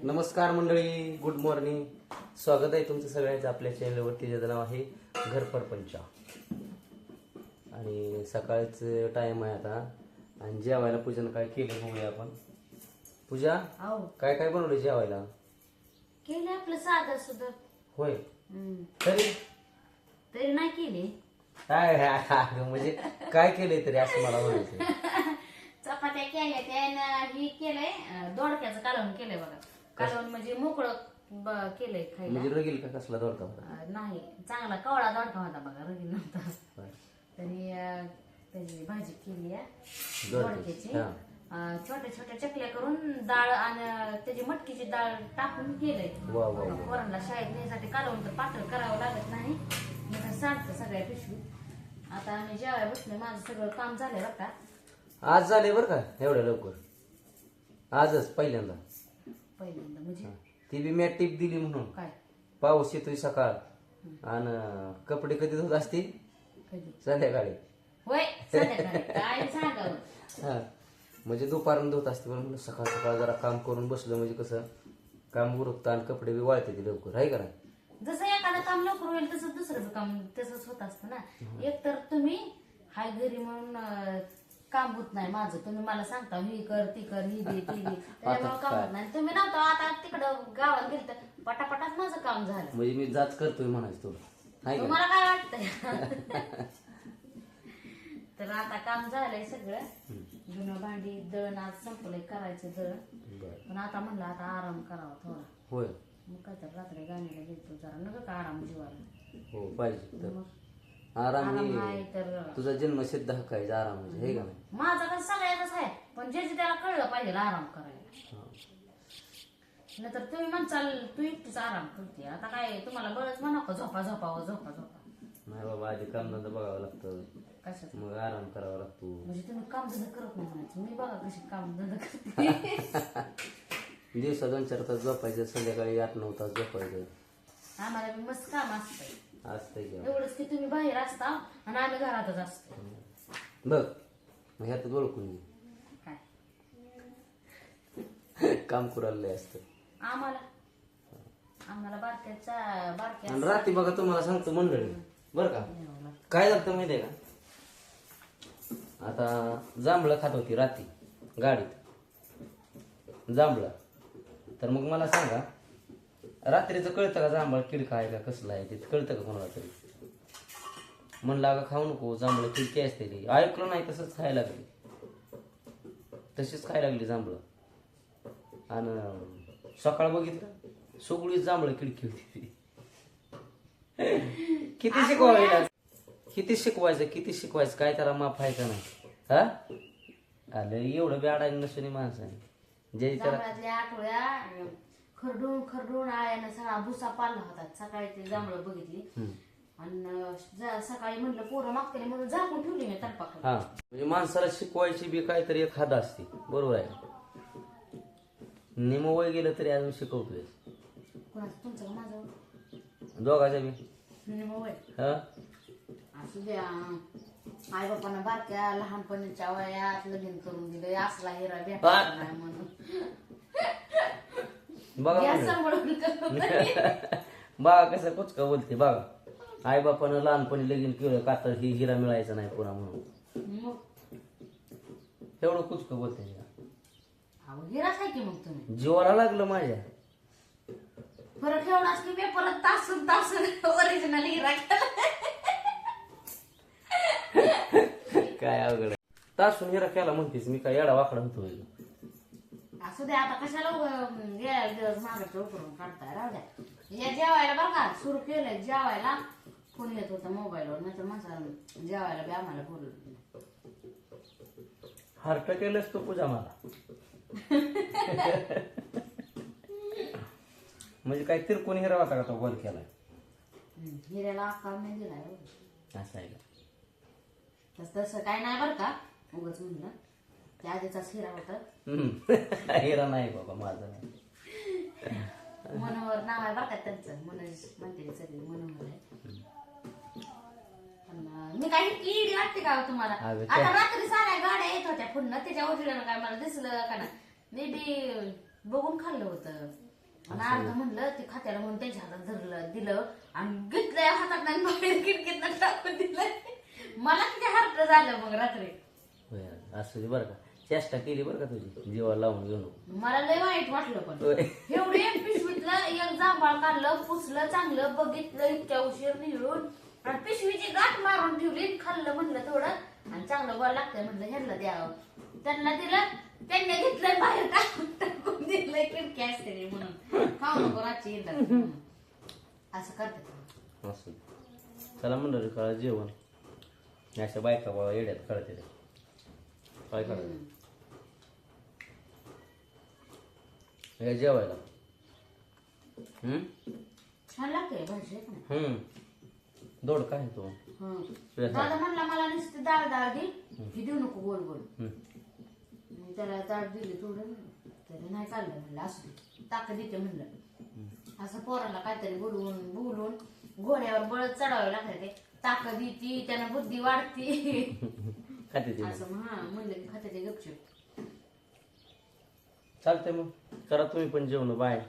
नमस्कार मंडळी good morning स्वागत आहे तुमचं सगळ्यांचं आपल्या चॅनलवरती ज्याचं नाव आहे घर परपंचा आणि सकाळचं टाइम आहे आता. आणि जेवायला पूजन काय केलं बघूया आपण. पूजा काय काय बनवलं जेवायला? केले आपलं साधं सुद्धा होय. तरी? तरी नाही केले. काय म्हणजे काय केलंय तरी असं मला म्हणायचं चपात्या केल्या त्यानं ही केलंय अं, दोडक्याचं कालवण केलंय बघा. कालवण म्हणजे मोकळं ब- केलंय खायला. म्हणजे रगील का? कसला दोडका होता? अं, नाही. चांगला कवळा दोडका होता बघा रगील नव्हता. होय. तरी अं, त्याची भाजी केली आहे दोडक्याची, दोडक्याची. हा. अं, छोट्या छोट्या चकल्या करून डाळ आणि त्याची मटकीची डाळ टाकून केलंय. वा वा वा. पोरांना शाळेत नेण्यासाठी कालवून तर पातळ करावं लागत नाही. मी सांगतो सगळ्या पिशवी. आता आम्ही जेवायला बसले माझं सगळं काम झालंय बरं का आज झाले बरं का? एवढ्या लवकर. आजच पहिल्यांदा. पहिल्यांदा. म्हणजे ती बी मॅट टीप दिली म्हणून. काय? पाऊस येतोय सकाळ. आणि कपडे कधी धुत असतील? कधी? संध्याकाळी. होय संध्याकाळी. काय सांगावं? हा. म्हणजे दुपारून धुत असते म्हणून म्हणलं सकाळ सकाळ जरा काम करून बसलं म्हणजे कसं काम उरकतं आणि कपडे बी वाळते ते लवकर. आहे का नाही? जसं एखादं काम लवकर होईल तसं दुसरं बी काम तसंच होत असतं ना. एक तर तुम्ही हाय घरी म्हणून अं, काम होत नाही माझं. तुम्ही मला सांगता ही कर ती कर ही दे ती दे. त्याच्यामुळे काम होत नाही. तुम्ही नव्हतं आता तिकडं गावात गेलं तर पटापटाच माझं काम झालं. म्हणजे मी जाच करतोय म्हणायचं तुला. का? तुम्हाला काय वाटतंय? तर आता काम झालंय सगळं. जुनं भांडी दळण आज संपलंय करायचं दळण. बरं. पण आता म्हणलं आता आराम करावा थोडा. होय. मग काय तर रात्री गाण्याला गेलतो जरा नका का आराम जीवाला? हो पाहिजे तर. मग आराम आराम ही. आहे तर तुझा जन्म सिद्ध हक्क आहे आराम म्हणजे हे का नाही? माझा कसं सगळ्यातच आहे पण ज्याची त्याला कळलं पाहिजे आराम करायला. हा. नाहीतर तुम्ही म्हणचाल तू एकटीच आराम करते. आता काय तुम्हाला बळच म्हणा का झोपा झोपावं झोपा झोपा. नाही बाबा आधी कामधंदा बघावं लागतं. कशाच? मग आराम करावा लागतो. म्हणजे तुम्ही काम धंदा करत नाही म्हणायचं. मी बघा कशी काम धंदा करते. दिवसा दोन चार तास झोपायचं संध्याकाळी आठ नऊ तास झोपायचं. आम्हाला बी मस्त काम असतंय. असतंय की. एवढंच की तुम्ही बाहेर असता आणि आम्ही घरातच असतो. बघ मग ह्यात ओळखून काय? घे काम करायला लय असतं? आम्हाला. आम्हाला बारक्याचा बारक्या आणि रात्री बघा तुम्हाला सांगतो मंडळी. बरं का? काय झालं माहिती आहे का? आता जांभळं खात होती रात्री गाडीत. जांभळं. तर मग मला सांगा रात्रीचं कळतं का जांभळ किडका आहे का? कसलं आहे ते? कळतं का कोणाला तरी? म्हणला अगं खाऊ नको जांभळ किडकी असते ती? ऐकलं नाही तसंच खायला लागली. तशीच खायला लागली जांभळं. आणि सकाळ बघितलं सगळी जांभळं किडकी होती ती. किती शिकवायला? किती शिकवायचं किती शिकवायचं? काय त्याला माफ आहे का नाही? हा? आलं एवढं बी नसून माणसाने. जे त्याला आठवड्या खरडून खरडून आळ्यानं सगळा भुसा पाडला होता. सकाळी ते जांभळं बघितली. आणि सकाळी म्हणलं पोरं म्हणून झाकून ठेवली मी हा. म्हणजे माणसाला शिकवायची बी काहीतरी एक हाद असते. बरोबर आहे. निम वय गेलं तरी अजून शिकवतोय. कोणाचं? तुमचं का माझं? दोघाच्या बी. मोबाईल हा? असू द्या. आई बापानं बारक्या लहानपणीच्या वयात लगीन करून दिलं असला हिरा भेटला नाही म्हणून. बघा गॅस म्हणलं. सांभाळून करून दिली. बघा कसं कुचका बोलते बघा आई बापानं लहानपणी लगीन केलं का तर ही हिरा मिळायचा नाही पुन्हा म्हणून मग एवढं कुचकं बोलते हिरा. अहो, हिराच आहे की मग तुम्ही जीवाला लागलं माझ्या फरक की तासून तासून ओरिजिनल हिरा. काय अवघड आहे. तासून हिरा केला म्हणतेस मी काय येडा वाकडा होतो. असू द्या आता कशाला गेल्या दिवस मागाचं उकरून काढताय? राहू द्या. या जेवायला बरं का सुरू केलंय जेवायला. फोन येत होता मोबाईलवर नाहीतर माझा जेवायला बी आम्हाला बोलवलं हार्ट केलंच तो पूजा मला. म्हणजे काय तिरकून हिरा होता का तो गोल केलाय? हिऱ्याला आकार नाही दिलाय. असं आहे का? तस तसं काय नाही बरं का उगच म्हणलं. त्या आधीचाच हिरा होता. हम्म. हिरा नाही बाबा माझा नाही. मनोहर नाव आहे बरं का त्यांचं. मनोज म्हणते सगळे मनोहर आहे. पण, अं, मी काही इडी वाटते का हो तुम्हाला? अगं, आता रात्री साऱ्या गाड्या येत होत्या पुन्हा त्याच्या उजेडानं काय मला दिसलं का ना मी बी बघून खाल्लं होतं. आणि अर्ध म्हणलं ते खात्याला म्हणून त्यांच्या हातात धरलं दिलं. आणि घेतलंय हातात नाही बाहेर खिडकीत टाकून दिलं मला किती हर्ट झालं मग रात्री. होय, असू दे बरं का. चेष्टा केली बरं का तुझी? जीवा लावून घेऊ नको मला लय वाईट वाटलं पण. होय. एवढे पिशवीतलं एक जांभळ काढलं पुसलं चांगलं बघितलं इतक्या उशीर निघून. आणि पिशवीची गाठ मारून ठेवली खाल्लं म्हणलं थोडं आणि चांगलं गोड लागतंय म्हणलं ह्यांना द्यावं. त्यांना दिलं त्यांनी घेतलं बाहेर टाकून टाकून खिडकी असते रे म्हणून. खाऊ नको रातची येतात. म्हणून. असं करतात. असू. चला म्हणलं रे कळा जेवण. अशा बायका बाबा येड्यात कळते काय करायचं? हे जेवायला. हम्म? छान लागतंय भाजी आहे का नाही? हम्म. दोड काय तो. हं. दादा म्हणला मला नुसती डाळ डाळ दे. ही देऊ नको गोल गोल हम्म. त्याला डाळ दिली थोडं. त्याला नाही काढलं म्हणलं असू दे. ताकद देते म्हणलं. असं पोराला काहीतरी बोलवून बोलून घोड्यावर बळद चढावे लागते ते. ताकद येते त्यानं बुद्धी वाढती. खाते ते असं हा म्हणलं की खाते ते गपचूप. चालतंय मग. करा तुम्ही पण जेवण बाय.